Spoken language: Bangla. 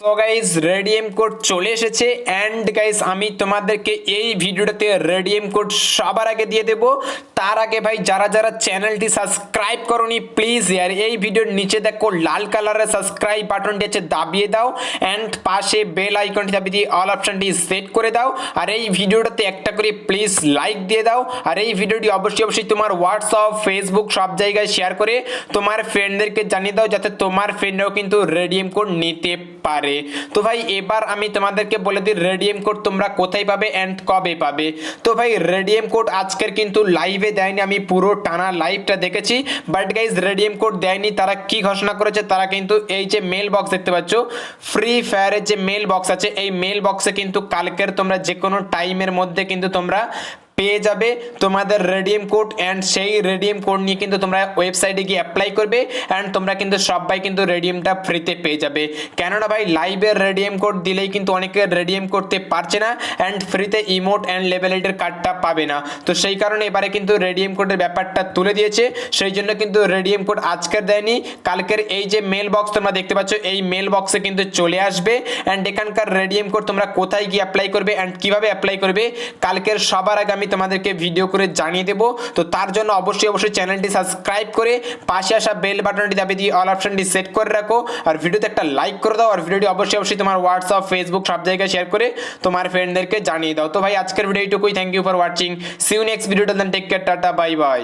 সো গাইজ রেডিএম কোড চলে এসেছে অ্যান্ড গাইজ আমি তোমাদেরকে এই ভিডিওটাতে রেডিএম কোড সবার আগে দিয়ে দেব। তার আগে ভাই, যারা যারা চ্যানেলটি সাবস্ক্রাইব করনি প্লিজ ইয়ার এই ভিডিওর নিচে দেখো লাল কালারের সাবস্ক্রাইব বাটনটি আছে, দাবিয়ে দাও অ্যান্ড পাশে বেল আইকনটি দাবিয়ে দিয়ে অল অপশনটি সেট করে দাও। আর এই ভিডিওটাতে একটা করে প্লিজ লাইক দিয়ে দাও। আর এই ভিডিওটি অবশ্যই অবশ্যই তোমার হোয়াটসঅ্যাপ ফেসবুক সব জায়গায় শেয়ার করে তোমার ফ্রেন্ডদেরকে জানিয়ে দাও, যাতে তোমার ফ্রেন্ডরাও কিন্তু রেডিএম কোড নিতে পারে। তো ভাই, এবার আমি তোমাদেরকে বলে দিই রেডিয়াম কোড তোমরা কোথায় পাবে অ্যান্ড কবে পাবে। তো ভাই রেডিয়াম কোড আজকের কিন্তু লাইভে দেয়নি, আমি পুরো টানা লাইভটা দেখেছি। বাট গাইজ রেডিয়াম কোড দেয়নি, তারা কি ঘোষণা করেছে তারা কিন্তু এই যে মেল বক্স দেখতে পাচ্ছ ফ্রি ফায়ারের যে মেল বক্স আছে, এই মেল বক্সে কিন্তু কালকের তোমরা যে কোনো টাইমের মধ্যে কিন্তু তোমরা পেয়ে যাবে। তোমাদের রেডিএম কোড অ্যান্ড সেই রেডিএম কোড নিয়ে কিন্তু তোমরা ওয়েবসাইটে গিয়ে অ্যাপ্লাই করবে অ্যান্ড তোমরা কিন্তু সবাই কিন্তু রেডিএমটা ফ্রিতে পেয়ে যাবে। কেননা ভাই লাইভের রেডিএম কোড দিলেই কিন্তু অনেকে রেডিএম করতে পারছে না অ্যান্ড ফ্রিতে ইমোট অ্যান্ড লেভেলেটের কার্ডটা পাবে না। তো সেই কারণে এবারে কিন্তু রেডিএম কোডের ব্যাপারটা তুলে দিয়েছে। সেই জন্য কিন্তু রেডিএম কোড আজকের দেয়নি, কালকের এই যে মেল বক্স তোমরা দেখতে পাচ্ছ, এই মেল বক্সে কিন্তু চলে আসবে অ্যান্ড এখানকার রেডিএম কোড তোমরা কোথায় গিয়ে অ্যাপ্লাই করবে অ্যান্ড কীভাবে অ্যাপ্লাই করবে, কালকের সবার আগে আমি তোমাদেরকে ভিডিও করে জানিয়ে দেবো। তো তার জন্য অবশ্যই অবশ্যই চ্যানেলটি সাবস্ক্রাইব করে পাশে আসা বেল বাটনটি দাবি দিয়ে অল অপশনটি সেট করে রাখো। আর ভিডিওতে একটা লাইক করে দাও, আর ভিডিওটি অবশ্যই অবশ্যই তোমার হোয়াটসঅ্যাপ ফেসবুক সব জায়গায় শেয়ার করে তোমার ফ্রেন্ডদেরকে জানিয়ে দাও। তো ভাই, আজকের ভিডিও এইটুকুই। Thank you for watching see you next ভিডিওটা then take care tata bye bye